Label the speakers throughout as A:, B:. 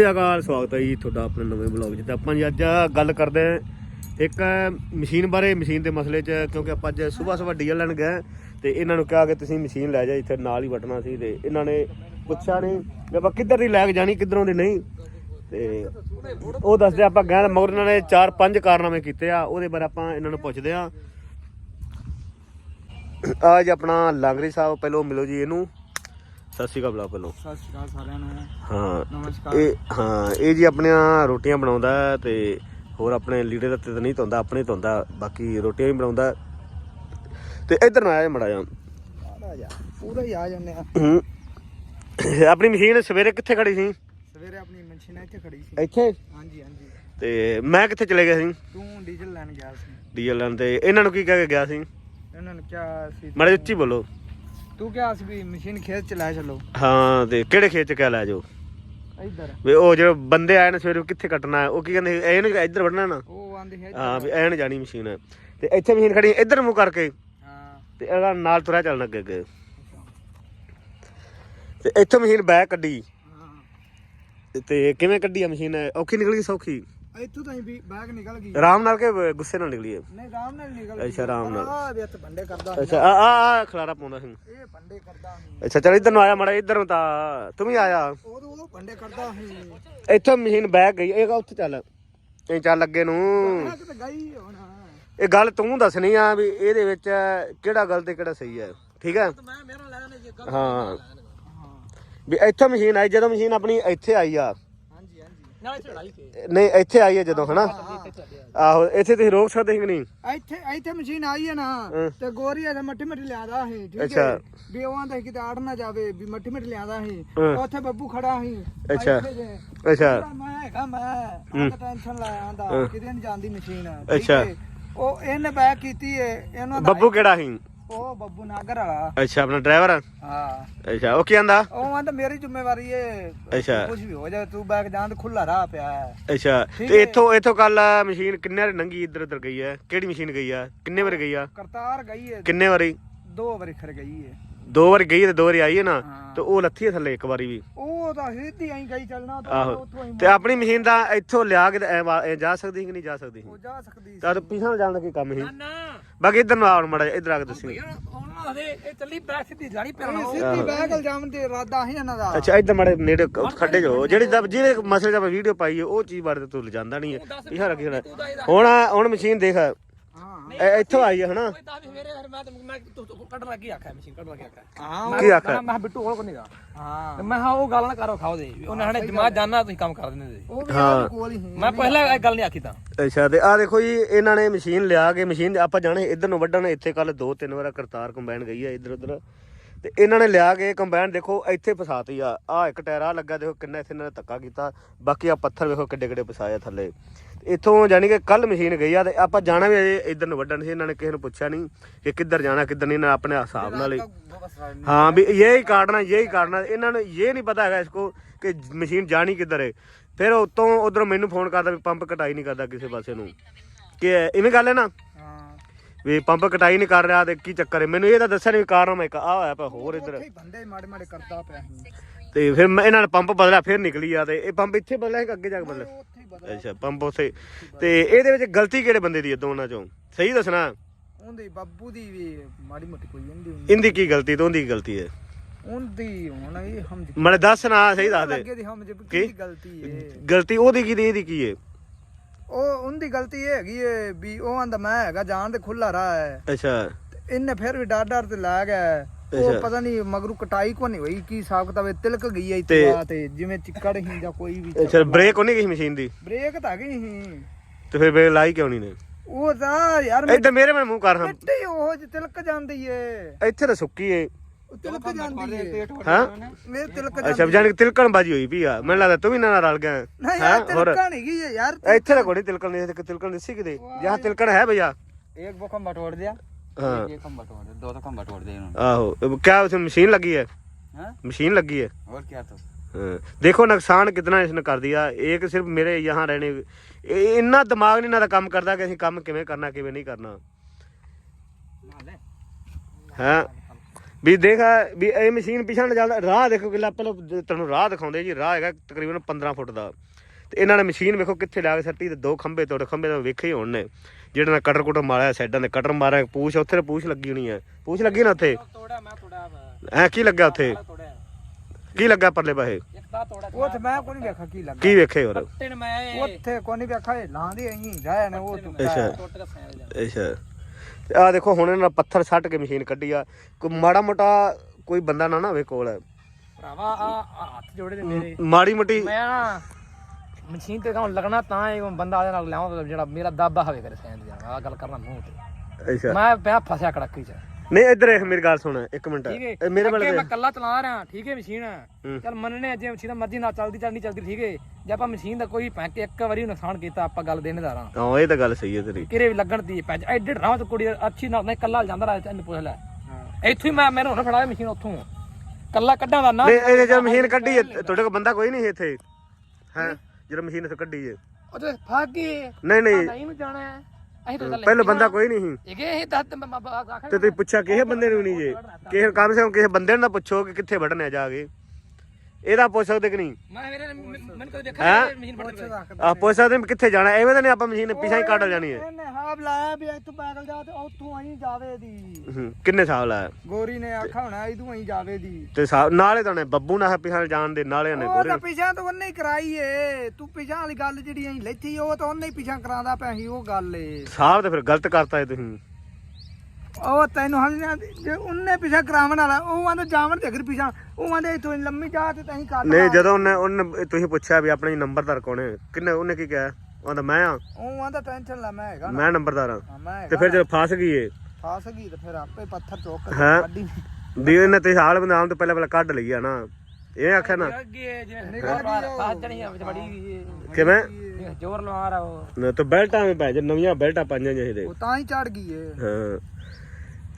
A: ਸਤਿ ਸ਼੍ਰੀ ਅਕਾਲ, ਸਵਾਗਤ ਹੈ ਜੀ ਤੁਹਾਡਾ ਆਪਣੇ ਨਵੇਂ ਬਲੌਗ 'ਚ। ਤੇ ਆਪਾਂ ਜੀ ਅੱਜ ਗੱਲ ਕਰਦੇ ਹਾਂ ਇੱਕ ਮਸ਼ੀਨ ਬਾਰੇ, ਮਸ਼ੀਨ ਦੇ ਮਸਲੇ 'ਚ, ਕਿਉਂਕਿ ਆਪਾਂ ਅੱਜ ਸਵੇਰ ਸਵੇਰ ਡੀਜ਼ਲ ਲੈਣ ਗਏ ਤੇ ਇਹਨਾਂ ਨੂੰ ਕਿਹਾ ਕਿ ਤੁਸੀਂ ਮਸ਼ੀਨ ਲੈ ਜਾ ਇੱਥੇ ਨਾਲ ਹੀ ਵਟਣਾ ਸੀ ਤੇ ਇਹਨਾਂ ਨੇ ਪੁੱਛਿਆ ਨਹੀਂ ਵੀ ਆਪਾਂ ਕਿੱਧਰ ਦੀ ਲੈ ਕੇ ਜਾਣੀ, ਕਿੱਧਰੋਂ ਦੀ ਨਹੀਂ। ਤੇ ਉਹ ਦੱਸਦੇ ਆਪਾਂ ਗਏ ਮਗਰ ਇਹਨਾਂ ਨੇ 4-5 ਕਾਰਨਾਮੇ ਕੀਤੇ ਆ, ਉਹਦੇ ਬਾਰੇ ਆਪਾਂ ਇਹਨਾਂ ਨੂੰ ਪੁੱਛਦੇ ਆ ਅੱਜ ਆਪਣਾ ਲਾਂਗਰੀ ਸਾਹਿਬ, ਪਹਿਲੋਂ ਮਿਲੋ ਜੀ ਇਹਨੂੰ। ਸਤਿ ਸ਼੍ਰੀ ਅਕਾਲ ਬੁਲਾ ਪਹਿਲੋਂ
B: ਸਤਿ ਸ਼੍ਰੀ ਅਕਾਲ ਸਾਰਿਆਂ ਨੂੰ।
A: ਹਾਂ
B: ਨਮਸਕਾਰ।
A: ਇਹ ਹਾਂ ਇਹ ਜੀ ਆਪਣੀਆਂ ਰੋਟੀਆਂ ਬਣਾਉਂਦਾ ਤੇ ਹੋਰ ਆਪਣੇ ਲੀੜੇ ਦਾ ਤੇ ਨਹੀਂ ਧੋਂਦਾ ਆਪਣੇ ਧੋਂਦਾ ਬਾਕੀ ਰੋਟੀਆਂ ਵੀ ਬਣਾਉਂਦਾ। ਤੇ ਇਧਰ ਨਾ ਆਇਆ ਮੜਾ ਜਾ
B: ਪੂਰਾ ਹੀ ਆ ਜਾਂਦੇ ਆ।
A: ਆਪਣੀ ਮਸ਼ੀਨ ਸਵੇਰੇ ਕਿੱਥੇ ਖੜੀ ਸੀ?
B: ਸਵੇਰੇ ਆਪਣੀ ਮਸ਼ੀਨ ਇੱਥੇ ਖੜੀ ਸੀ।
A: ਇੱਥੇ?
B: ਹਾਂਜੀ ਹਾਂਜੀ।
A: ਤੇ ਮੈਂ ਕਿੱਥੇ ਚਲੇ ਗਿਆ ਸੀ?
B: ਤੂੰ ਡੀਜ਼ਲ ਲੈਣ ਗਿਆ ਸੀ।
A: ਡੀਜ਼ਲ ਲੈਣ ਤੇ ਇਹਨਾਂ ਨੂੰ ਕੀ ਕਹਿ ਕੇ ਗਿਆ ਸੀ?
B: ਇਹਨਾਂ ਨੂੰ ਕਿਹਾ ਸੀ
A: ਮਾੜੇ ਉੱਚੀ ਬੋਲੋ।
B: ਤੂੰ ਕਿਹਾ ਸੀ ਵੀ ਮਸ਼ੀਨ ਖੇਤ ਚ ਲੈ ਚਲੋ।
A: ਹਾਂ ਤੇ ਕਿਹੜੇ ਖੇਤ ਚ ਕਹਿ ਲੈ ਜਾਓ?
B: ਇੱਧਰ।
A: ਵੀ ਉਹ ਜਿਹੜੇ ਬੰਦੇ ਆਏ ਨੇ ਸਵੇਰੇ ਕਿੱਥੇ ਕੱਟਣਾ ਉਹ ਕੀ ਕਹਿੰਦੇ ਨਹੀਂ ਇੱਧਰ ਵੜਨਾ ਨਾ?
B: ਉਹ ਆਂਦੇ ਹੈ
A: ਹਾਂ ਵੀ ਐਨ ਜਾਣੀ ਮਸ਼ੀਨ। ਤੇ ਇੱਥੇ ਮਸ਼ੀਨ ਖੜੀ ਇੱਧਰ ਮੂੰਹ ਕਰਕੇ।
B: ਹਾਂ।
A: ਤੇ ਇਹਦਾ ਨਾਲ ਤੁਰਿਆ ਚੱਲਣ ਅੱਗੇ ਅੱਗੇ। ਤੇ ਇੱਥੋਂ ਮਸ਼ੀਨ ਬੈਕ ਕੱਢੀ।
B: ਹਾਂ।
A: ਤੇ ਕਿਵੇਂ ਕੱਢੀ ਆ ਮਸ਼ੀਨ? ਔਖੀ ਨਿਕਲ ਗਈ ਸੌਖੀ?
B: ਇੱਥੋਂ ਤਾਂ ਹੀ ਵੀ ਬੈਗ ਨਿਕਲ ਗਈ।
A: ਆਰਾਮ ਨਾਲ ਕਿ ਗੁੱਸੇ ਨਾਲ ਨਿਕਲੀ ਹੈ
B: ਨਹੀਂ ਆਰਾਮ ਨਾਲ ਨਿਕਲ
A: ਅੱਛਾ, ਆਰਾਮ ਨਾਲ।
B: ਆ ਵੀ ਇੱਥੇ ਬੰਦੇ ਕਰਦਾ
A: ਅੱਛਾ ਆ ਆ ਆ ਖਲਾਰਾ ਪਾਉਂਦਾ ਸੀ।
B: ਇਹ ਬੰਦੇ ਕਰਦਾ
A: ਅੱਛਾ ਚਲ ਇੱਧਰ ਨੂੰ ਆਇਆ ਮੜਾ ਇੱਧਰ ਨੂੰ ਤਾਂ ਤੂੰ ਵੀ ਆਇਆ।
B: ਉਹ ਉਹ ਬੰਦੇ ਕਰਦਾ ਸੀ।
A: ਇੱਥੋਂ ਮਸ਼ੀਨ ਬੈਕ ਗਈ ਇਹ ਉੱਥੇ ਚੱਲ। ਇਹ ਚੱਲ ਅੱਗੇ ਨੂੰ।
B: ਗਈ ਹੁਣ।
A: ਇਹ ਗੱਲ ਤੂੰ ਦੱਸਣੀ ਆ ਵੀ ਇਹਦੇ ਵਿੱਚ ਕਿਹੜਾ ਗਲਤ ਤੇ ਕਿਹੜਾ ਸਹੀ ਹੈ ਠੀਕ ਹੈ? ਹਾਂ। ਵੀ ਇੱਥੋਂ ਮਸ਼ੀਨ ਆਈ ਜਦੋਂ ਮਸ਼ੀਨ ਆਪਣੀ ਇੱਥੇ ਆਈ ਆ
B: ਨਾਲੇ ਚੜਾਈ ਤੇ
A: ਨਹੀਂ ਇੱਥੇ ਆਈ ਹੈ ਜਦੋਂ ਹਨਾ ਆਹੋ ਇੱਥੇ ਤੁਸੀਂ ਰੋਕ ਸਕਦੇ ਸੀ ਕਿ ਨਹੀਂ
B: ਇੱਥੇ ਇੱਥੇ ਮਸ਼ੀਨ ਆਈ ਹੈ ਨਾ
A: ਹਾਂ।
B: ਤੇ ਗੋਰੀ ਆ ਮੱਟੀ ਮੱਟੀ ਲਿਆਦਾ ਸੀ ਠੀਕ
A: ਅੱਛਾ।
B: ਹੈ ਵੀ ਉਹ ਆਂਦਾ ਕਿਤੇ ਆੜ ਨਾ ਜਾਵੇ ਵੀ ਮੱਟੀ ਮੱਟੀ ਲਿਆਦਾ ਸੀ
A: ਹਾਂ।
B: ਉੱਥੇ ਬੱਬੂ ਖੜਾ ਸੀ
A: ਅੱਛਾ। ਅੱਛਾ
B: ਮੈਂ ਹੈਗਾ ਮੈਂ ਟੈਨਸ਼ਨ ਲੈ ਆਂਦਾ
A: ਹਾਂ।
B: ਕਿਤੇ ਨਹੀਂ ਜਾਂਦੀ ਮਸ਼ੀਨ
A: ਅੱਛਾ।
B: ਹੈ। ਉਹ ਇਹਨੇ ਬੈਕ ਕੀਤੀ ਏ ਇਹਨਾਂ ਦਾ
A: ਬੱਬੂ ਕਿਹੜਾ ਸੀ
B: ਉਹ ਬੱਬੂ ਨਾਗਰ ਵਾਲਾ।
A: ਅੱਛਾ ਆਪਣਾ ਡਰਾਈਵਰ
B: ਹਾਂ।
A: ਅੱਛਾ ਉਹ ਕੀ ਆਂਦਾ?
B: ਉਹ ਆਂਦਾ ਮੇਰੀ ਜ਼ਿੰਮੇਵਾਰੀ ਏ
A: ਅੱਛਾ।
B: ਕੁਝ ਵੀ ਹੋ ਜਾਏ ਤੂੰ ਬੈਕ ਜਾਣ ਤੇ ਖੁੱਲਾ ਰਾਹ ਪਿਆ ਹੈ।
A: ਅੱਛਾ
B: ਠੀਕ
A: ਤੇ
B: ਹੈ।
A: ਇੱਥੋਂ ਇੱਥੋਂ ਕੱਲ ਮਸ਼ੀਨ ਕਿੰਨੇ ਵਾਰੀ ਨੰਗੀ ਇੱਧਰ ਉੱਧਰ ਗਈ ਹੈ ਕਿਹੜੀ ਮਸ਼ੀਨ ਗਈ ਆ? ਕਿੰਨੇ ਵਾਰੀ ਗਈ ਆ?
B: ਕਰਤਾਰ ਗਈ ਏ।
A: ਕਿੰਨੇ ਵਾਰੀ?
B: ਦੋ ਵਾਰੀ ਖਰ ਗਈ ਏ।
A: ਦੋ ਵਾਰੀ ਗਈ ਤੇ ਦੋ ਵਾਰੀ ਆਈ ਹੈ ਨਾ। ਤੇ ਉਹ ਲੱਥੀ ਹੈ ਥੱਲੇ ਇੱਕ ਵਾਰੀ ਵੀ।
B: ਉਹ ਤਾਂ ਸਿੱਧੀ ਆਈ ਗਈ ਚੱਲਣਾ ਤਾਂ
A: ਆਹੋ।
B: ਉੱਥੋਂ ਹੀ
A: ਤੇ ਆਪਣੀ ਮਸ਼ੀਨ ਦਾ ਇੱਥੋਂ ਲਿਆ ਕੇ ਤੇ ਐਂ ਵਾ- ਐਂ ਜਾ ਸਕਦੀ ਸੀ ਕਿ ਨਹੀਂ ਜਾ ਸਕਦੀ ਸੀ?
B: ਉਹ ਜਾ ਸਕਦੀ ਸੀ।
A: ਤਾਂ ਪਿਛਾਂ ਜਾਣ ਦਾ ਕੀ ਕੰਮ ਸੀ?
C: ਨਾ
A: ਬਾਕੀ ਇੱਧਰ ਨੂੰ ਆਉਣ ਮੜਾ ਇੱਧਰ ਆ ਕੇ ਦੱਸੀ
C: ਯਾਰ ਉਹਨਾਂ ਦੇ ਇਹ ਚੱਲੀ ਬੈਕ ਸਿੱਧੀ ਜਾਣੀ ਪਿਆ
B: ਇਹ ਸਿੱਧੀ ਬੈਗਲ ਜਾਮ ਤੇ ਇਰਾਦਾ ਸੀ ਇਹਨਾਂ ਦਾ।
A: ਅੱਛਾ ਇੱਧਰ ਮੜੇ ਨੇੜੇ ਕ- ਖੱਡੇ ਜੋ ਜਿਹੜੀ ਦਾ ਜਿਹੜੇ ਮਸਲੇ 'ਚ ਆਪਾਂ ਵੀਡੀਓ ਪਾਈ ਹੈ ਉਹ ਚੀਜ਼ ਬਾਰੇ ਤਾਂ ਤੂੰ ਲਿਜਾਂਦਾ ਨਹੀਂ ਹੈ। ਇਹ ਰੱਖੀ ਹੁਣ ਹੁਣ ਹੁਣ ਮਸ਼ੀਨ ਦੇਖ। ਇਹ ਇੱਥੋਂ ਆਈ ਹੈ ਹਨਾ?
C: ਓਏ ਤਾਂ ਵੀ ਮੇਰੇ ਫਿਰ ਮੈਂ ਮੈਂ ਤੂੰ ਤੂੰ ਕੱਢ ਲੱਗੀ ਆਖਿਆ ਮਸ਼ੀਨ ਕੱਢ ਲੱਗੀ ਆਖਿਆ।
B: ਹਾਂ
A: ਕੀ ਆਖਿਆ?
C: ਮੈਂ ਮੈਂ ਬਿੱਟੂ ਕੋਲ ਕੋ ਨਹੀਂਗਾ
B: ਹਾਂ।
C: ਤੇ ਮੈਂ ਹਾਂ ਉਹ ਗੱਲ ਨਾ ਕਰੋ ਖਾਓ ਦੇ। ਉਹਨਾਂ ਨੇ ਦਿਮਾਗ ਜਾਨਣਾ ਤੁਸੀਂ ਕੰਮ ਕਰ ਦਿੰਦੇ
B: ਉਹ ਵੀ
A: ਹਾਂ।
B: ਕੋਲ।
C: ਮੈਂ ਪਹਿਲਾਂ ਇਹ ਗੱਲ ਨਹੀਂ ਆਖੀ ਤਾਂ।
A: ਅੱਛਾ ਤੇ ਆ ਦੇਖੋ ਜੀ ਇਹਨਾਂ ਨੇ ਮਸ਼ੀਨ ਲਿਆ ਕੇ ਮਸ਼ੀਨ ਆਪਾਂ ਜਾਣੇ ਇੱਧਰ ਨੂੰ ਵੱਢਣ ਇੱਥੇ ਕੱਲ ਦੋ ਤਿੰਨ ਵਾਰ ਕਰਤਾਰ ਕੰਬਾਈਨ ਗਈ ਆ ਇੱਧਰ ਉੱਧਰ। ਤੇ ਇਹਨਾਂ ਨੇ ਲਿਆ ਕੇ ਕੰਬਾਈਨ ਦੇਖੋ ਇੱਥੇ ਫਸਾਤੀ ਆ। ਆ ਇੱਕ ਟਾਇਰ ਆ ਲੱਗਾ ਦੇਖੋ ਕਿੰਨਾ ਇੱਥੇ ਇਹਨਾਂ ਨੇ ਧੱਕਾ ਕੀਤਾ। ਬਾਕੀ ਆ ਪੱਥਰ ਵੇਖੋ ਕਿੱਡੇ ਕਿੱਡੇ ਫਸਾਏ ਆ ਥੱਲੇ। ਇੱਥੋਂ ਜਾਨੀ ਕਿ ਕੱਲ ਮਸ਼ੀਨ ਗਈ ਆ ਤੇ ਆਪਾਂ ਜਾਣਾ ਵੀ ਅਜੇ ਇੱਧਰ ਨੂੰ ਵੱਢਣ ਸੀ ਇਹਨਾਂ ਨੇ ਕਿਸੇ ਨੂੰ ਪੁੱਛਿਆ ਨਹੀਂ ਕਿ ਕਿੱਧਰ ਜਾਣਾ ਕਿੱਧਰ ਨਹੀਂ ਨਾ ਆਪਣੇ ਹਿਸਾਬ ਨਾਲ ਹੀ हाँ भी यही काटना यही काटना इन्होंने ये नहीं पता है इसको ਕਿ ਮਸ਼ੀਨ ਜਾਣੀ ਕਿੱਧਰ ਹੈ ਫਿਰ ਉਤੋਂ ਉਧਰੋਂ ਮੈਨੂੰ ਫੋਨ ਕਰਦਾ ਵੀ ਪੰਪ ਕਟਾਈ ਨਹੀਂ ਕਰਦਾ ਕਿਸੇ ਪਾਸੇ ਨੂੰ ਕਿ ਇਵੇਂ ਗੱਲ ਹੈ ਨਾ
B: ਹਾਂ
A: ਵੀ ਪੰਪ ਕਟਾਈ ਨਹੀਂ ਕਰ ਰਿਹਾ ਤੇ ਕੀ ਚੱਕਰ ਹੈ ਮੈਨੂੰ ਇਹ ਤਾਂ ਦੱਸਿਆ ਨਹੀਂ ਕਾਰਨ ਇੱਕ ਆ ਹੋਇਆ ਪਿਆ ਹੋਰ ਇੱਧਰ
B: ਉੱਥੇ ਹੀ ਬੰਦੇ ਮਾੜੇ ਮਾੜੇ ਕਰਦਾ ਪਿਆ ਸੀ
A: ਤੇ ਫਿਰ ਮੈਂ ਇਹਨਾਂ ਨੇ ਪੰਪ ਬਦਲਿਆ ਫਿਰ ਨਿਕਲੀ ਆ ਤੇ ਇਹ ਪੰਪ ਇੱਥੇ ਬਦਲਿਆ ਕਿ ਅੱਗੇ ਜਾ ਕੇ ਬਦਲਿਆ
B: ਉਹ ਉੱਥੇ ਹੀ ਬਦਲ
A: ਅੱਛਾ ਪੰਪ ਉਸੇ ਤੇ ਇਹਦੇ ਵਿੱਚ ਗਲਤੀ ਕਿਹੜੇ ਬੰਦੇ ਦੀ ਹੈ ਦੋਨਾਂ ਚੋਂ? ਸਹੀ ਦੱਸਣਾ?
B: ਉਹਦੀ ਬੱਬੂ ਦੀ ਵੀ ਮਾੜੀ ਮੋਟੀ ਕੋਈ ਹੁੰਦੀ
A: ਇੰਦੀ ਕੀ ਗਲਤੀ ਤੇ ਉਹਦੀ ਕੀ ਗਲਤੀ ਹੈ?
B: ਉਹਦੀ ਹੁਣ ਇਹ ਹਮ
A: ਮੈਨੂੰ ਦੱਸ ਨਾ ਸਹੀ ਦੱਸ ਦੇ। ਕੀ?
B: ਗਲਤੀ ਏ
A: ਗਲਤੀ ਉਹਦੀ ਕੀ ਤੇ ਇਹਦੀ ਕੀ ਹੈ?
B: ਉਹ ਉਹਦੀ ਗਲਤੀ ਇਹ ਹੈਗੀ ਏ ਵੀ ਉਹ ਆਂਦਾ ਮੈਂ ਹੈਗਾ ਜਾਣ ਤੇ ਖੁੱਲਾ ਰਾਹ ਹੈ।
A: ਅੱਛਾ।
B: ਇਹਨੇ ਫਿਰ ਵੀ ਡਰ ਡਰ ਤੇ ਲਾ ਗਿਆ। ਉਹ ਪਤਾ ਨਹੀਂ ਮਗਰੂ ਕਟਾਈ ਕੋ ਨਹੀਂ ਹੋਈ ਕੀ ਹਿਸਾਬ ਕਿਤਾਬ ਹੈ, ਤਿਲਕ ਗਈ ਐ
A: ਤੇ-
B: ਇੱਥੇ ਤੇ ਜਿਵੇਂ ਚਿੱਕੜ ਹੀ ਜਾਂ ਕੋਈ ਵੀ
A: ਅੱਛਾ ਬ੍ਰੇਕ ਉਹਨੇ ਗਈ ਮਸ਼ੀਨ ਦੀ?
B: ਬ੍ਰੇਕ ਤਾਂ ਗਈ ਸੀ।
A: ਤੇ ਫਿਰ ਬ੍ਰੇਕ ਲਾਈ ਕਿਉਂ ਨਹੀਂ ਨੇ?
B: ਉਹ ਤਾਂ ਯਾਰ
A: ਇੱਧਰ ਮੇਰੇ ਮੈਂ ਮੂੰਹ ਕਰ ਹਾਂ।
B: ਮਿੱਟੀ ਉਹ ਜਿਹੀ ਤਿਲਕ ਜਾਂਦੀ ਏ।
A: ਇੱਥੇ ਤਾਂ ਸੁੱਕੀ ਏ।
B: ਉਹ ਤਿਲਕ ਜਾਂਦੀ ਏ।
A: ਹਾਂ?
B: ਮੇਰੇ ਤਿਲਕ
A: ਅੱਛਾ
B: ਜਾਂਦੀ
A: ਜਾਨ ਕਿ ਤਿਲਕਣ ਬਾਜੀ ਹੋਈ ਵੀ ਆ। ਮੈਨੂੰ ਲੱਗਦਾ ਤੂੰ ਵੀ ਨਾ ਨਾਲ ਰਲ ਗਿਆ।
B: ਨਹੀਂ
A: ਹਾਂ?
B: ਯਾਰ
A: ਹੋਰ?
B: ਤਿਲਕਣ ਹੈਗੀ ਏ ਯਾਰ
A: ਇੱਥੇ ਤਾਂ ਕੋਈ ਨਹੀਂ ਤਿਲਕਣ ਨਹੀਂ ਇੱਥੇ ਤਿਲਕਣ ਦਿਸੀ ਕਿਤੇ। ਜਹਾਂ ਤਿਲਕਣ ਹੈ ਭਈਆ
C: ਇੱਕ ਬੋ ਖੰਭਾ ਤੋੜ ਦਿਆ।
A: ਹਾਂ
C: ਇੱਕ ਖੰਭਾ ਤੋੜ ਦਿਆ ਦੋ ਤਾਂ ਖੰਭਾ ਤੋੜ ਦੇ ਇਹਨਾਂ
A: ਆਹੋ ਕਿਆ ਉਸ ਮਸ਼ੀਨ ਲੱਗੀ ਹੈ
C: हाँ
A: मशीन लगी है
C: और क्या तो
A: हाँ। देखो नुकसान कितना इसने कर दिया एक सिर्फ मेरे यहाँ रहने ए- इन्ना दिमाग नहीं ना काम करता कि ਅਸੀਂ ਕੰਮ ਕਿਵੇਂ ਕਰਨਾ ਕਿਵੇਂ ਨਹੀਂ ਕਰਨਾ ਹੈ ਵੀ ਦੇਖ ਵੀ ਇਹ ਮਸ਼ੀਨ ਪਿਛਾਂ ਨੂੰ ਚੱਲਦਾ ਰਾਹ ਦੇਖੋ ਕਿਲਾ ਪਹਿਲਾਂ ਜ- ਤੁਹਾਨੂੰ ਰਾਹ ਦਿਖਾਉਂਦੇ ਜੀ ਰਾਹ ਹੈਗਾ ਤਕਰੀਬਨ 15 ਫੁੱਟ ਦਾ ਤੇ ਇਹਨਾਂ ਨੇ ਮਸ਼ੀਨ ਵੇਖੋ ਕਿੱਥੇ ਲਾ ਕੇ ਸੱਟੀ ਤੇ ਦੋ ਖੰਭੇ ਤੋੜੇ ਖੰਭੇ ਤਾਂ ਵੇਖੇ ਹੀ ਹੋਣ ਨੇ ਜਿਹੜਾ ਨਾਲ ਕਟਰ ਕੁਟਰ ਮਾਰਿਆ ਸਾਈਡਾਂ ਦੇ ਕਟਰ ਮਾਰਿਆ ਪੂਛ ਉੱਥੇ ਤੇ ਪੂਛ ਲੱਗੀ ਹੋਣੀ ਹੈ ਪੂਛ ਲੱਗੀ ਨਾ ਉੱਥੇ?
C: ਤੋੜਾ ਮੈਂ ਤੋੜਾ
A: ਐ ਕੀ ਲੱਗਾ ਉੱਥੇ? ਕੀ ਲੱਗਾ ਪਰਲੇ ਪਾਸੇ?
B: ਉੱਥੇ ਮੈਂ ਕੋਈ ਨਹੀਂ ਵੇਖਾ ਕੀ ਲੱਗਾ।
A: ਕੀ ਵੇਖੇ ਹੋਰ?
B: ਉੱਥੇ ਕੋਈ ਨਹੀਂ ਵੇਖਾ ਇਹ ਲਾਂਦੇ ਅਹੀਂ ਰਹਿ ਨੇ ਉਹ
C: ਟੁੱਟ ਕੇ
A: ਅੱਛਾ। ਤੇ ਆ ਦੇਖੋ ਹੁਣ ਇਹਨਾਂ ਨੇ ਪੱਥਰ ਸੱਟ ਕੇ ਮਸ਼ੀਨ ਕੱਢੀ ਆ। ਕੋਈ ਮਾੜਾ ਮੋਟਾ ਕੋਈ ਬੰਦਾ ਨਾ ਨਾ ਹੋਵੇ ਕੋਲ।
C: ਭਰਾਵਾ ਆ ਹੱਥ ਜੋੜੇ ਦੇ ਮੇਰੇ।
A: ਮਾੜੀ ਮੋਟੀ
C: ਮੈਂ ਨਾ ਮਸ਼ੀਨ ਤੇ ਕੰਮ ਲੱਗਣਾ ਤਾਂ ਇਹ ਬੰਦਾ ਉਹਦੇ ਨਾਲ ਲਿਆਉਂਦਾ ਜਿਹੜਾ ਮੇਰਾ ਦਾਬਾ ਹੋਵੇ ਕਰੇ ਸੈਂਦ ਜਾਣਾ ਆ ਗੱਲ ਕਰਨਾ ਮੂੰਹ ਤੇ।
A: ਅੱਛਾ।
C: ਮੈਂ ਪਿਆ ਫਸਿਆ ਕੜਕੀ ਚ।
A: ਨਹੀਂ ਇੱਧਰ ਦੇਖ ਮੇਰੀ ਗੱਲ ਸੁਣ ਇੱਕ ਮਿੰਟ।
C: ਠੀਕ ਹੈ।
A: ਇਹ ਮੇਰੇ ਵੱਲ
C: ਮੈਂ
A: ਦੇਖ।
C: ਕੱਲਾ ਚਲਾ ਰਿਹਾ ਠੀਕ ਹੈ ਮਸ਼ੀਨ?
A: ਹੂੰ।
C: ਚੱਲ ਮੰਨਨੇ ਜੇ ਮਸ਼ੀਨ ਮਰਜ਼ੀ ਨਾਲ ਚੱਲਦੀ ਚੱਲਦੀ ਚੱਲਦੀ ਠੀਕ ਹੈ। ਜੇ ਆਪਾਂ ਮਸ਼ੀਨ ਦਾ ਕੋਈ ਭੈਂ ਕੇ ਇੱਕ ਵਾਰੀ ਨੁਕਸਾਨ ਕੀਤਾ ਆਪਾਂ ਗੱਲ ਦੇਣੇਦਾਰਾਂ
A: ਹਾਂ ਇਹ ਤਾਂ ਗੱਲ ਸਹੀ ਹੈ ਤੇਰੀ।
C: ਕਿਰੇ ਵੀ ਲੱਗਣ ਦੀ ਪੈ ਐਡੇ ਰਾਹ ਤੇ ਕੁੜੀ ਅੱਛੀ ਨਾਲ ਨਹੀਂ ਕੱਲਾ ਜਾਂਦਾ ਰਿਹਾ ਤੈਨੂੰ ਪੁੱਛ ਲੈ। ਇੱਥੋਂ ਹੀ ਮੈਂ ਮੈਨੂੰ ਹੁਣ ਫੜਾਇਆ ਮਸ਼ੀਨ ਉੱਥੋਂ। ਕੱਲਾ ਕੱਢਾਂ ਦਾ ਨਾ।
A: ਨਹੀਂ ਇਹ ਜਦ ਮਸ਼ੀਨ ਕੱਢੀ ਹੈ ਤੁਹਾਡੇ ਕੋਲ ਬੰਦਾ ਕੋਈ ਨਹੀਂ ਇੱਥੇ। ਹੈ? ਜਦੋਂ ਮਸ਼ੀਨ ਇੱਥੇ ਕੱਢੀ ਹੈ
C: ਉਹਦੇ ਫਾਕ ਗਏ
A: ਨਹੀਂ ਨਹੀਂ।
C: ਨਹੀਂ ਨੂੰ ਜਾਣਾ ਹੈ। ਅਸੀਂ ਤਾਂ
A: ਪਹਿਲਾਂ ਬੰਦਾ ਕੋਈ ਨਹੀਂ ਸੀ।
C: ਇਹ ਇਹ ਦੱਤ ਮੈਂ ਆਖਾਂ
A: ਤੇ ਤੁਸੀਂ ਪੁੱਛਿਆ ਕਿਸੇ ਬੰਦੇ ਨੂੰ ਨਹੀਂ ਜੇ। ਕਿਸੇ ਕੰਮ ਸੇ ਕਿਸੇ ਬੰਦੇ ਨੂੰ ਨਾ ਪੁੱਛੋ ਕਿ ਕਿੱਥੇ ਵੜਨੇ ਜਾ ਕੇ। ਇਹਦਾ ਪੁੱਛ ਸਕਦੇ ਕਿ ਨਹੀਂ?
C: ਮੈਂ ਮੇਰੇ ਮੈਨੂੰ ਕਦੇ ਦੇਖਿਆ
A: ਹੈਂ?
C: ਮਸ਼ੀਨ ਫੜ ਕੇ
A: ਆ ਪੁੱਛ ਸਕਦੇ ਵੀ ਕਿੱਥੇ ਜਾਣਾ ਐਵੇਂ ਤਾਂ ਨਹੀਂ ਆਪਾਂ ਮਸ਼ੀਨ ਪਿਛਾਂ ਹੀ ਕੱਢ ਜਾਣੀ ਹੈ।
B: ਹਾਬ ਲਾਇਆ ਵੀ ਇੱਥੋਂ ਪੈਦਲ ਜਾ ਤੇ ਉੱਥੋਂ ਆਈ ਜਾਵੇ ਦੀ।
A: ਹੂੰ, ਕਿੰਨੇ ਸਾਲ ਲਾਇਆ?
B: ਗੋਰੀ ਨੇ ਆਖਾ ਹੋਣਾ ਇਦੋਂ ਆਈ ਜਾਵੇ ਦੀ।
A: ਤੇ ਸਾ- ਨਾਲੇ ਤਾਂ ਨੇ ਬੱਬੂ ਨਾਲ ਪਿਛਾਂ ਜਾਣ ਦੇ ਨਾਲੇ ਨੇ
B: ਉਹ
A: ਗੋਰੇ
B: ਤਾਂ ਪਿਛਾ ਤਾਂ ਉਹਨੇ ਹੀ ਕਰਾਈ ਏ। ਤੂੰ ਪਿਛਾ ਵਾਲੀ ਗੱਲ ਜਿਹੜੀ ਅਸੀਂ ਲੈਤੀ ਉਹ ਤਾਂ ਉਹਨੇ ਹੀ ਪਿਛਾ ਕਰਾਉਂਦਾ ਪਿਆ ਸੀ ਉਹ ਗੱਲ ਏ।
A: ਸਾਹਿਬ ਤੇ ਫਿਰ ਗਲਤ ਕਰਤਾ ਹੈ ਤੁਸੀਂ।
B: ਉਹ ਤੈਨੂੰ ਹਾਂ ਜੇ ਉਹਨੇ ਪਿਛਾ ਕਰਾਉਣ ਵਾਲਾ ਉਹ ਆਂਦਾ ਜਾਵਣ ਤੇ ਅਗਰ ਪਿਛਾ ਉਹ ਆਂਦੇ ਇਥੋਂ ਲੰਮੀ ਜਾ ਤੇ ਤੈਂ ਕਰ
A: ਨਹੀਂ ਜਦੋਂ ਉਹਨੇ ਉਹਨੇ ਤੁਸੀਂ ਪੁੱਛਿਆ ਵੀ ਆਪਣੇ ਨੰਬਰਦਾਰ ਕੌਣ ਹੈ ਕਿੰਨੇ ਉਹਨੇ ਕੀ ਕਿਹਾ? ਉਹਦਾ ਮੈਂ ਆ।
B: ਉਹ ਆਂਦਾ ਟੈਨਸ਼ਨ ਲੈ ਮੈਂ ਹੈਗਾ ਨਾ।
A: ਮੈਂ ਨੰਬਰਦਾਰ ਆ।
B: ਹਾਂ, ਮੈਂ
A: ਤੇ
B: ਹੈਗਾ
A: ਫਿਰ ਜਦੋਂ ਫਸ ਗਈ ਏ।
B: ਫਸ ਗਈ ਤੇ ਫਿਰ ਆਪੇ ਪੱਥਰ ਚੁੱਕ ਕੇ
A: ਹੈਂ?
B: ਕੱਢੀ।
A: ਵੀ ਇਹਨੇ ਤੇ ਹਾਲ ਬਨਾਮ ਤੋਂ ਪਹਿਲਾਂ ਪਹਿਲਾਂ ਕੱਢ ਲਈ ਆ ਨਾ। ਇਹ ਆਖਿਆ ਨਾ।
C: ਅੱਗੇ
B: ਉਹ।
C: ਵਿੱਚ ਬੜੀ
A: ਕਿਵੇਂ?
C: ਜ਼ੋਰ ਲਵਾ ਰਹਾ ਉਹ।
A: ਨਾ ਤਾਂ ਬੈਲਟਾਂ ਵਿੱਚ ਪੈ ਜਾ ਨਵੀਆਂ ਬੈਲਟਾਂ ਪਾਈਆਂ ਜਿਹਦੇ
B: ਉਹ ਤਾਂ ਹੀ ਚੜ ਗਈ ਏ।
A: ਹਾਂ।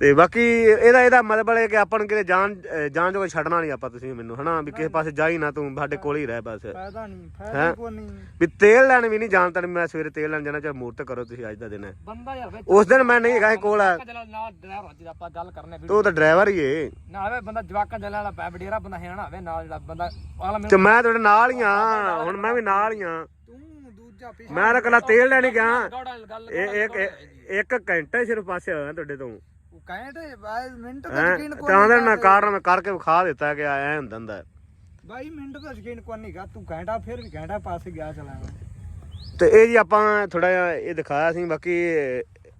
A: ਤੇ ਬਾਕੀ ਇਹਦਾ ਇਹਦਾ ਮਤਲਬ ਹੈ ਕਿ ਆਪਾਂ ਨੂੰ ਕਿਤੇ ਜਾਣ ਜਾਣ ਜੋ ਛੱਡਣਾ ਨਹੀਂ ਆਪਾਂ ਤੁਸੀਂ ਮੈਨੂੰ ਹਨਾ? ਵੀ ਕਿਸੇ ਪਾਸੇ ਜਾ ਹੀ ਨਾ ਤੂੰ ਸਾਡੇ ਕੋਲ ਹੀ ਰਹਿ ਬਸ।
B: ਫਾਇਦਾ ਨਹੀਂ? ਫਾਇਦਾ ਕੋਈ ਨਹੀਂ।
A: ਵੀ ਤੇਲ ਲੈਣ ਵੀ ਨਹੀਂ ਜਾਣਦਾ ਨਹੀਂ ਮੈਂ ਸਵੇਰੇ ਤੇਲ ਲੈਣ ਜਾਣਾ ਚਾਹੇ ਮੂਰਤ ਕਰੋ ਤੁਸੀਂ ਅੱਜ ਦਾ ਦਿਨ। ਹੈ
C: ਬੰਦਾ ਯਾਰ ਵਿੱਚ
A: ਉਸ ਦਿਨ ਮੈਂ ਨਹੀਂ ਹੈਗਾ ਕੋਲ। ਆ
C: ਵੀ
A: ਤੂੰ ਤਾਂ ਡਰਾਈਵਰ ਹੀ ਏ।
C: ਨਾ ਆਵੇ ਬੰਦਾ ਜਵਾਕਾਂ ਜਲਾ ਵਾਲਾ ਪੈ ਬਡੇਰਾ ਬੰਦਾ ਹੈ ਨਾ ਆਵੇ ਨਾਲ ਜਿਹੜਾ ਬੰਦਾ ਆਲਾ
A: ਤੇ ਮੈਂ ਤੁਹਾਡੇ ਨਾਲ ਹੀ ਆ ਹੁਣ ਮੈਂ ਵੀ ਨਾਲ ਹੀ ਆ। ਮੈਂ ਤਾਂ ਕੱਲਾ ਤੇਲ ਲੈਣ ਗਿਆ। ਇੱਕ ਇੱਕ ਘੰਟੇ ਸਿਰਫ ਪਾਸੇ ਹੋਇਆ ਤੁਹਾਡੇ ਤੋਂ।
B: ਉਹ ਕਹੇ ਤੇ ਬਾਈ ਮਿੰਟ ਦਾ
A: ਹੈਂ?
B: ਯਕੀਨ ਕੋਈ
A: ਤਾਂ ਉਹਦੇ
B: ਨਹੀਂ
A: ਨਾਲ ਕਾਰਨ ਮੈਂ ਕਰਕੇ ਵਿਖਾ ਦਿੱਤਾ ਕਿ ਐ ਹੁੰਦਾ ਹੁੰਦਾ।
B: ਬਾਈ ਮਿੰਟ ਦਾ ਯਕੀਨ ਕੋਈ ਨਹੀਂਗਾ ਤੂੰ ਘੰਟਾ ਫਿਰ ਵੀ ਘੰਟਾ ਪਾਸੇ ਗਿਆ ਚਲਾਣਾ
A: ਤੇ ਇਹ ਜੀ ਆਪਾਂ ਥੋੜਾ ਜਿਹਾ ਇਹ ਦਿਖਾਇਆ ਸੀ ਬਾਕੀ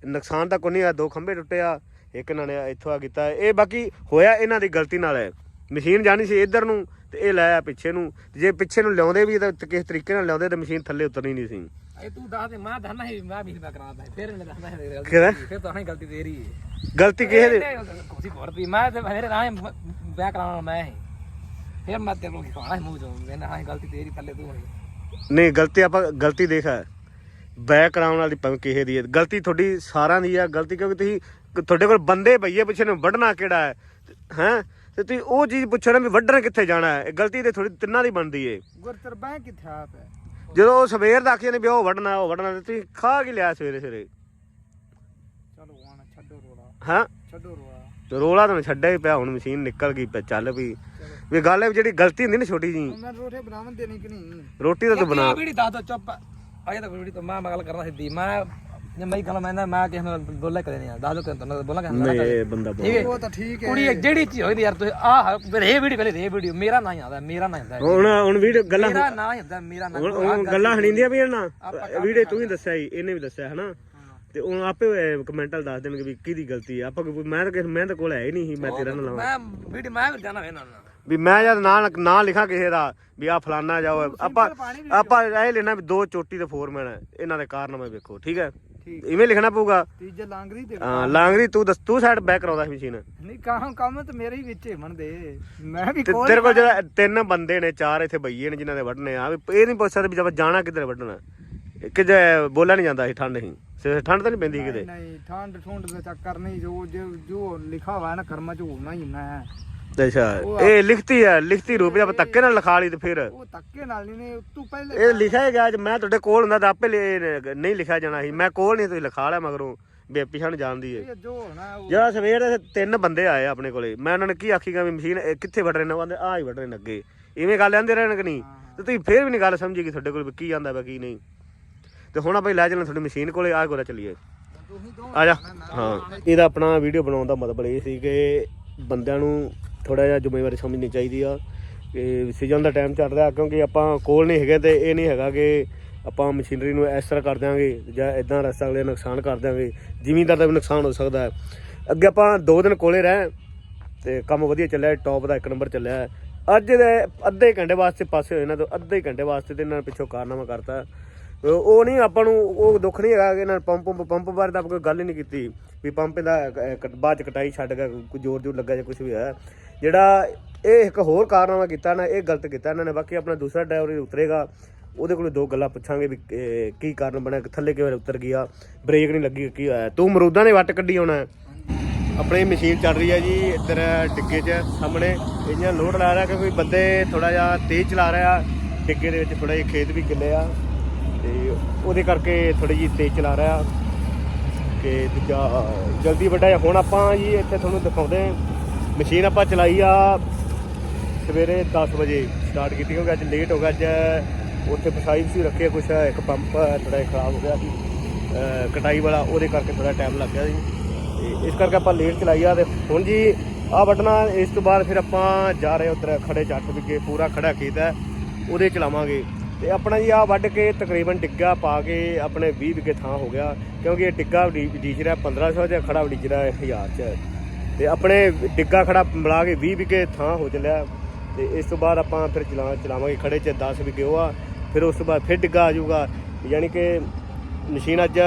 A: ਨੁਕਸਾਨ ਤਾਂ ਕੋਈ ਨਹੀਂ ਆ ਦੋ ਖੰਭੇ ਟੁੱਟੇ ਆ ਇੱਕ ਇਹਨਾਂ ਨੇ ਇੱਥੋਂ ਆ ਕੀਤਾ। ਇਹ ਬਾਕੀ ਹੋਇਆ ਇਹਨਾਂ ਦੀ ਗਲਤੀ ਨਾਲ। ਹੈ ਮਸ਼ੀਨ ਜਾਣੀ ਸੀ ਇੱਧਰ ਨੂੰ ਤੇ ਇਹ ਲਾਇਆ ਪਿੱਛੇ ਨੂੰ। ਜੇ ਪਿੱਛੇ ਨੂੰ ਲਿਆਉਂਦੇ ਵੀ ਤਾਂ ਕਿਸ ਤਰੀਕੇ ਨਾਲ ਲਿਆਉਂਦੇ ਤਾਂ ਮਸ਼ੀਨ ਥੱਲੇ ਉਤਰਨੀ ਨਹੀਂ ਸੀ।
C: ਇਹ ਤੂੰ ਦੱਸ ਦੇ ਮੈਂ ਦੱਸਣਾ ਸੀ ਮੈਂ ਵੀ ਕਰਾਉਂਦਾ ਫਿਰ ਇਹਨੇ ਦੱਸਣਾ ਹੈ ਗਲਤੀ
A: ਕਿਹਦਾ?
C: ਫਿਰ ਤਾਂ ਹੀ ਗਲਤੀ ਤੇਰੀ ਹੈ
A: ਗਲਤੀ ਕਿਸੇ ਦੀ
C: ਕੋਸੀ ਭਰਤੀ ਮੈਂ ਤੇ ਮੇਰੇ ਰਾਹ ਬੈ ਕਰਾਉਣਾ ਮੈਂ ਹੀ। ਫਿਰ ਮੈਂ ਤੇਰੇ ਨੂੰ ਖਾਣਾ ਮੂੰਹ ਚੋਂ ਮੈਂ ਹਾਂ ਗਲਤੀ ਤੇਰੀ ਥੱਲੇ ਤੂੰ ਹੋਈ
A: ਨਹੀਂ ਗਲਤੀ ਆਪਾਂ ਗਲਤੀ ਦੇਖ ਬੈਕ ਕਰਾਉਣ ਵਾਲੀ ਭਾਵੇਂ ਕਿਸੇ ਦੀ ਹੈ ਗਲਤੀ ਤੁਹਾਡੀ ਸਾਰਿਆਂ ਦੀ ਆ ਗਲਤੀ ਕਿਉਂਕਿ ਤੁਸੀਂ ਤੁਹਾਡੇ ਕੋਲ ਬੰਦੇ ਭਈਏ ਪਿੱਛੇ ਨੂੰ ਵੱਢਣਾ ਕਿਹੜਾ ਹੈ? ਹੈ? ਤੇ ਤੁਸੀਂ ਉਹ ਚੀਜ਼ ਪੁੱਛੋ ਨਾ ਵੀ ਵੱਢਣ ਕਿੱਥੇ ਜਾਣਾ ਹੈ। ਇਹ ਗਲਤੀ ਤੇ ਥੋੜੀ ਤਿੰਨਾਂ ਦੀ ਬਣਦੀ ਏ।
B: ਗੁਰਤਰ ਬਹਿ ਕਿੱਥੇ ਆ ਪਿਆ
A: ਜਦੋਂ ਉਹ ਸਵੇਰ ਦਾ ਆਖੀਆਂ ਨੇ ਵੀ ਉਹ ਵੱਢਣਾ ਉਹ ਵੱਢਣਾ ਤੇ ਤੁਸੀਂ ਖਾ ਕੀ ਲਿਆ ਸਵੇਰੇ ਸਵੇਰੇ।
B: ਚਲੋ ਹੁਣ ਛੱਡੋ ਰੋਲਾ।
A: ਹਾਂ?
B: ਛੱਡੋ ਰੋਲਾ।
A: ਤੇ ਰੋਲਾ ਤਾਂ ਛੱਡਿਆ ਹੀ ਪਿਆ ਹੁਣ ਮਸ਼ੀਨ ਨਿਕਲ ਗਈ ਪਿਆ ਚੱਲ ਪਈ। ਵੀ ਗੱਲ ਹੈ ਵੀ ਜਿਹੜੀ ਗਲਤੀ ਹੁੰਦੀ ਨਾ ਛੋਟੀ ਜੀ
B: ਮੈਂ ਰੋਟੇ ਬਣਾਉਣ ਦੇਣੀ ਕਿ ਨਹੀਂ?
A: ਰੋਟੀ ਤਾਂ ਤੂੰ ਬਣਾ।
C: ਵੀੜੀ ਦੱਸ ਦੋ ਚੁੱਪ। ਅਜੇ ਤਾਂ ਵੀੜੀ ਤੋਂ ਮੈਂ ਮੈਂ ਗੱਲ ਕਰਨਾ ਸਿੱਧੀ। ਮੈਂ ਜੇ ਮੈਂ ਗੱਲ ਮੈਂ ਮੈਂ ਕਿਸੇ ਨਾਲ ਬੋਲਿਆ ਕਦੇ ਨਹੀਂ ਯਾਰ ਦੱਸ ਦੋ ਕਿ ਤੁਹਾਨੂੰ ਬੋਲਾਂ ਕਿ
A: ਨਹੀਂ ਇਹ ਬੰਦਾ ਬਹੁਤ-
C: ਠੀਕ ਹੈ?
B: ਉਹ ਤਾਂ ਠੀਕ ਹੈ।
C: ਕੁੜੀ ਜਿਹੜੀ ਚੀਜ਼ ਹੋਈ ਯਾਰ ਤੁਸੀਂ ਆਹ ਰੇ ਵੀਡੀਓ ਕਰੇ ਰੇ ਵੀਡੀਓ ਮੇਰਾ ਨਾਂ ਆਦਾ ਮੇਰਾ ਨਾਂ ਹੁੰਦਾ
A: ਹੁਣ ਹੁਣ ਵੀਡੀਓ ਗੱਲਾਂ
C: ਮੇਰਾ ਨਾਂ ਹੁੰਦਾ ਮੇਰਾ ਨਾਂ
A: ਹੁਣ ਗੱਲਾਂ ਹਣੀਂਦੀਆਂ ਵੀ ਨਾ। ਵੀਡੀਓ ਤੂੰ ਹੀ ਦੱਸਿਆ ਸੀ ਇਹਨੇ ਵੀ ਦੱਸਿਆ ਹਨਾ? ਤੇ ਉਹ ਆਪੇ ਕਮੈਂਟਲ ਦੱਸ ਦੇਣਗੇ ਵੀ ਕਿਹਦੀ ਗਲਤੀ ਆ। ਆਪਾਂ ਕੋਈ- ਮੈਂ ਤਾਂ ਮੈਂ ਤਾਂ ਕੋਲ ਹੈ ਹੀ ਨਹੀਂ ਸੀ ਮੈਂ ਤੇਰਾ ਨਾ ਲਾਵਾਂ
C: ਮੈਂ ਵੀਡੀਓ ਮੈਂ ਵੀ ਜਾਣਾ ਵੇ ਨਾਲ।
A: ਵੀ ਮੈਂ ਜਦ ਨਾਂ ਨਾਂ ਲਿਖਾਂ ਕਿਸੇ ਦਾ ਵੀ ਆ ਫਲਾਨਾ ਜਾਓ ਆਪਾਂ ਆਪਾਂ ਇਹ ਲੈਣਾ ਵੀ ਦੋ ਚੋਟੀ ਤੇ ਫੋਰਮੈਨ ਇਹਨਾਂ ਦੇ ਕਾਰਨਾਮੇ ਵੇਖੋ ਠੀਕ ਹੈ। ਇਵੇਂ ਲਿਖਣਾ ਪਊਗਾ।
B: ਤੀਜੇ ਲਾਂਗਰੀ ਤੇ
A: ਹਾਂ ਲਾਂਗਰੀ ਤੂੰ ਦੱਸ ਤੂੰ ਸਾਈਡ ਬੈਕ ਕਰਾਉਂਦਾ ਸੀ ਮਸ਼ੀਨ
B: ਨਹੀਂ ਕੰਮ ਕੰਮ ਤੇ ਮੇਰੇ ਹੀ ਵਿੱਚ ਹੀ ਬਣਦੇ। ਮੈਂ ਵੀ ਕੋਲ
A: ਤੇਰੇ ਕੋਲ ਜਿਹੜਾ ਤਿੰਨ ਬੰਦੇ ਨੇ ਚਾਰ ਇੱਥੇ ਬਈਏ ਨੇ ਜਿਨ੍ਹਾਂ ਦੇ ਵੱਢਣੇ ਆ ਇਹ ਨਹੀਂ ਪੁੱਛ ਸਕਦੇ ਵੀ ਆਪਾਂ ਜਾਣਾ ਕਿੱਧਰ ਵੱਢਣਾ। ਕਿ ਜੇ ਬੋਲਿਆ ਨਹੀਂ ਜਾਂਦਾ ਸੀ ਠੰਡ ਸੀ। ਸੇ ਠੰਡ ਤਾਂ ਨਹੀਂ ਪੈਂਦੀ ਕਿਤੇ।
B: ਨਹੀਂ ਠੰਡ ਠੁੰਡ ਦਾ ਚੱਕਰ ਨਹੀਂ ਜੋ ਜੋ ਲਿਖਾ ਹੋਇਆ ਨਾ ਕਰਮਾਂ ਚ ਹੋਣਾ ਹੀ ਮੈਂ
A: ਅੱਛਾ ਇਹ ਲਿਖਤੀ ਹੈ ਲਿਖਤੀ ਰੂਪ ਜੇ ਆਪਾਂ ਧੱਕੇ ਨਾਲ ਲਿਖਾ ਲਈ ਤੇ ਫਿਰ।
B: ਉਹ ਧੱਕੇ ਨਾਲ ਨਹੀਂ ਨੇ ਤੂੰ ਪਹਿਲੇ
A: ਇਹ ਲਿਖਿਆ ਗਿਆ ਜੇ ਮੈਂ ਤੁਹਾਡੇ ਕੋਲ ਹੁੰਦਾ ਤਾਂ ਆਪੇ ਲੈ- ਨਹੀਂ ਲਿਖਿਆ ਜਾਣਾ ਸੀ। ਮੈਂ ਕੋਲ ਨਹੀਂ ਤੁਸੀਂ ਲਿਖਾ ਲਿਆ ਮਗਰੋਂ। ਵੀ ਪਿਛਾਂ ਨੂੰ ਜਾਣਦੀ ਏ। ਜਿਹੜਾ ਸਵੇਰ ਦੇ ਤਿੰਨ ਬੰਦੇ ਆਏ ਆਪਣੇ ਕੋਲੇ ਮੈਂ ਉਹਨਾਂ ਨੇ ਕੀ ਆਖੀਗਾ ਵੀ ਮਸ਼ੀਨ ਕਿੱਥੇ ਵੱਢ ਰਹੇ ਨੇ? ਕਹਿੰਦੇ ਆਹ ਹੀ ਵੱਢ ਰਹੇ ਨੇ ਅੱਗੇ। ਇਵੇਂ ਗੱਲ ਆਂਦੇ ਰਹਿਣ ਕਿ ਨਹੀਂ? ਤੇ ਤੁਸੀਂ ਫੇਰ ਵੀ ਨਹੀਂ ਗੱਲ ਸਮਝੀ ਕਿ ਤੁਹਾਡੇ ਕੋਲ ਕੀ ਆਂਦਾ ਵਾ ਕੀ ਨਹੀਂ। ਤੇ ਹੁਣ ਆਪਾਂ ਲੈ ਚੱਲਾਂ ਤੁਹਾਡੀ ਮਸ਼ੀਨ ਕੋਲੇ ਆ ਕੋਲੇ ਚੱਲੀਏ। ਆ ਜਾ। ਹਾਂ। ਇਹਦਾ ਆਪਣਾ ਵੀਡੀਓ ਬਣਾਉਣ ਦਾ ਮਤਲਬ ਇਹ ਸੀ ਕਿ ਬੰਦਿਆਂ ਨੂੰ ਥੋੜਾ ਜਿਹਾ ਜ਼ਿੰਮੇਵਾਰੀ ਸਮਝਣੀ ਚਾਹੀਦੀ ਆ ਕਿ ਸੀਜ਼ਨ ਦਾ ਟਾਈਮ ਚੱਲ ਰਿਹਾ ਕਿਉਂਕਿ ਆਪਾਂ ਕੋਲ ਨਹੀਂ ਹੈਗੇ ਤੇ ਇਹ ਨਹੀਂ ਹੈਗਾ ਕਿ ਆਪਾਂ ਮਸ਼ੀਨਰੀ ਨੂੰ ਇਸ ਤਰ੍ਹਾਂ ਕਰ ਦਿਆਂਗੇ ਜਾਂ ਇਦਾਂ ਰਸਤਾ ਅਗਲੇ ਨੁਕਸਾਨ ਕਰ ਦਿਆਂਗੇ, ਜ਼ਿਮੀਂਦਾਰ ਦਾ ਵੀ ਨੁਕਸਾਨ ਹੋ ਸਕਦਾ ਹੈ। ਅੱਗੇ ਆਪਾਂ ਦੋ ਦਿਨ ਕੋਲੇ ਰਹਿ ਤੇ ਕੰਮ ਵਧੀਆ ਚੱਲਿਆ ਟੌਪ ਦਾ ਇੱਕ ਨੰਬਰ ਚੱਲਿਆ ਅੱਜ ਦੇ ਅੱਧੇ ਘੰਟੇ ਵਾਸਤੇ ਪਾਸੇ ਹੋਏ ਇਹਨਾਂ ਤੋਂ ਅੱਧੇ ਘੰਟੇ ਵਾਸਤੇ ਤੇ ਇਹਨਾਂ ਨੇ ਪਿੱਛੋਂ ਕਾਰਨਾਮਾ ਕਰਤਾ। ਉਹ ਨਹੀਂ, ਆਪਾਂ ਨੂੰ ਉਹ ਦੁੱਖ ਨਹੀਂ ਹੈਗਾ ਕਿ ਇਹਨਾਂ ਨੇ ਪੰਪ ਪੰਪ ਪੰਪ ਬਾਰੇ ਤਾਂ ਆਪਾਂ ਕੋਈ ਗੱਲ ਹੀ ਨਹੀਂ ਕੀਤੀ ਵੀ ਪੰਪ ਦਾ ਕ- ਬਾਅਦ ਚ ਕਟਾਈ ਛੱਡ ਗਿਆ, ਕੋਈ ਜ਼ੋਰ ਜੋਰ ਲੱਗਾ ਜਾਂ ਕੁਝ ਵੀ ਹੈ ਜਿਹੜਾ ਇਹ ਇੱਕ ਹੋਰ ਕਾਰਨਾਮਾ ਕੀਤਾ ਨਾ, ਇਹ ਗਲਤ ਕੀਤਾ ਇਹਨਾਂ ਨੇ। ਬਾਕੀ ਆਪਣਾ ਦੂਸਰਾ ਡਰਾਈਵਰ ਉਤਰੇਗਾ। ਉਹਦੇ ਕੋਲ ਦੋ ਗੱਲਾਂ ਪੁੱਛਾਂਗੇ ਵੀ ਕੀ ਕਾਰਨ ਬਣਿਆ, ਕਿ ਥੱਲੇ ਕਿਵੇਂ ਉਤਰ ਗਿਆ ਬ੍ਰੇਕ ਨਹੀਂ ਲੱਗੀ, ਕੀ ਹੋਇਆ। ਤੂੰ ਮਰੂਦਾਂ ਦੇ ਵੱਟ ਕੱਢੀ ਆਉਣਾ ਆਪਣੀ ਮਸ਼ੀਨ ਚੱਲ ਰਹੀ ਹੈ ਜੀ, ਇੱਧਰ ਡਿੱਗੇ 'ਚ ਸਾਹਮਣੇ। ਇਹਨਾਂ ਲੋਡ ਲਾ ਰਿਹਾ ਕਿ ਕੋਈ ਬੰਦੇ ਥੋੜਾ ਜਿਹਾ ਤੇਜ਼ ਚਲਾ ਰਿਹਾ। ਡਿੱਗੇ ਦੇ ਵਿੱਚ ਥੋੜਾ ਜਿਹਾ ਖੇਤ ਵੀ ਕਿੱਲੇ ਆ। ਤੇ ਉਹਦੇ ਕਰਕੇ ਥੋੜੀ ਜਿਹੀ ਤੇਜ਼ ਚਲਾ ਰਿਹਾ। ਕਿ ਦੂਜਾ ਜਲਦੀ ਵੱਡਾ ਜਿਹਾ, ਹੁਣ ਆਪਾਂ ਜੀ ਇੱਥੇ ਤੁਹਾਨੂੰ ਦਿਖਾਉਂਦੇ ਮਸ਼ੀਨ ਆਪਾਂ ਚਲਾਈ ਆ ਸਵੇਰੇ 10 ਵਜੇ ਸਟਾਰਟ ਕੀਤੀ, ਕਿਉਂਕਿ ਅੱਜ ਲੇਟ ਹੋ ਗਿਆ, ਅੱਜ ਉੱਥੇ ਫਸਾਈ ਸੀ ਰੱਖੇ ਕੁਛ, ਇੱਕ ਪੰਪ ਥੋੜਾ ਜਿਹਾ ਖਰਾਬ ਹੋ ਗਿਆ ਸੀ। ਕਟਾਈ ਵਾਲਾ, ਉਹਦੇ ਕਰਕੇ ਥੋੜਾ ਟਾਈਮ ਲੱਗ ਗਿਆ ਸੀ। ਤੇ ਇਸ ਕਰਕੇ ਆਪਾਂ ਲੇਟ ਚਲਾਈ ਆ ਤੇ ਹੁਣ ਜੀ ਆ ਵੱਢਣਾ, ਇਸ ਤੋਂ ਬਾਅਦ ਫਿਰ ਆਪਾਂ ਜਾ ਰਹੇ ਉੱਧਰ ਖੜੇ ਚੱਟ ਵਿਗੇ ਪੂਰਾ ਖੜਾ ਖੇਤ ਹੈ, ਉਹਦੇ ਚਲਾਵਾਂਗੇ ਤੇ ਆਪਣਾ ਜੀ ਆ ਵੱਢ ਕੇ ਤਕਰੀਬਨ ਡਿੱਗਾ ਪਾ ਕੇ ਆਪਣੇ 20 ਵਿਗੇ ਥਾਂ ਹੋ ਗਿਆ ਕਿਉਂਕਿ ਇਹ ਡਿੱਗਾ ਡੀਜ ਰਿਹਾ 1500 ਤੇ ਖੜਾ ਡੀਜ ਰਿਹਾ 1000 ਚ ਤੇ ਆਪਣੇ ਡਿੱਗਾ ਖੜਾ ਮਿਲਾ ਕੇ 20 ਵਿਗੇ ਥਾਂ ਹੋ ਚੱਲਿਆ। ਤੇ ਇਸ ਤੋਂ ਬਾਅਦ ਆਪਾਂ ਫਿਰ ਚਲਾ ਚਲਾਵਾਂਗੇ ਖੜੇ ਚ 10 ਵਿਗੇ ਉਹ ਆ। ਫਿਰ ਉਸ ਤੋਂ ਬਾਅਦ ਫਿਰ ਡਿੱਗਾ ਆ ਜਾਊਗਾ। ਯਾਨੀ ਕਿ ਮਸ਼ੀਨ ਅੱਜ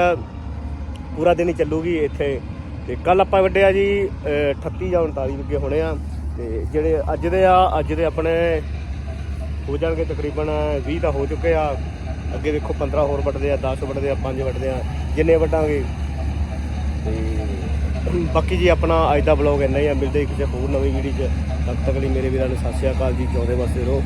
A: ਪੂਰਾ ਦਿਨ ਹੀ ਚੱਲੂਗੀ ਇੱਥੇ। ਤੇ ਕੱਲ ਆਪਾਂ ਵੱਡਿਆ ਜੀ ਅਹ, 38 ਜਾਂ 39 ਵਿਗੇ ਹੋਣੇ ਆ। ਤੇ ਜਿਹੜੇ ਅੱਜ ਦੇ ਆ ਅੱਜ ਦੇ ਆਪਣੇ ਹੋ ਜਾਣਗੇ ਤਕਰੀਬਨ 20 ਤਾਂ ਹੋ ਚੁੱਕੇ ਆ। ਅੱਗੇ ਵੇਖੋ 15 ਹੋਰ ਵੱਢਦੇ ਆ 10 ਵੱਢਦੇ ਆ 5 ਵੱਢਦੇ ਆ। ਜਿੰਨੇ ਵੱਢਾਂਗੇ ਤੇ ਬਾਕੀ ਜੀ ਆਪਣਾ ਅੱਜ ਦਾ ਵਲੌਗ ਇੰਨਾ ਹੀ ਆ। ਮਿਲਦੇ ਕਿਸੇ ਹੋਰ ਨਵੀਂ ਵੀਡੀਓ 'ਚ। ਤਦ ਤੱਕ ਲਈ ਮੇਰੇ ਵੀਰਾਂ ਨੂੰ ਸਤਿ ਸ਼੍ਰੀ ਅਕਾਲ ਜੀ। ਜਿਉਂਦੇ ਵਸਦੇ ਰਹੋ।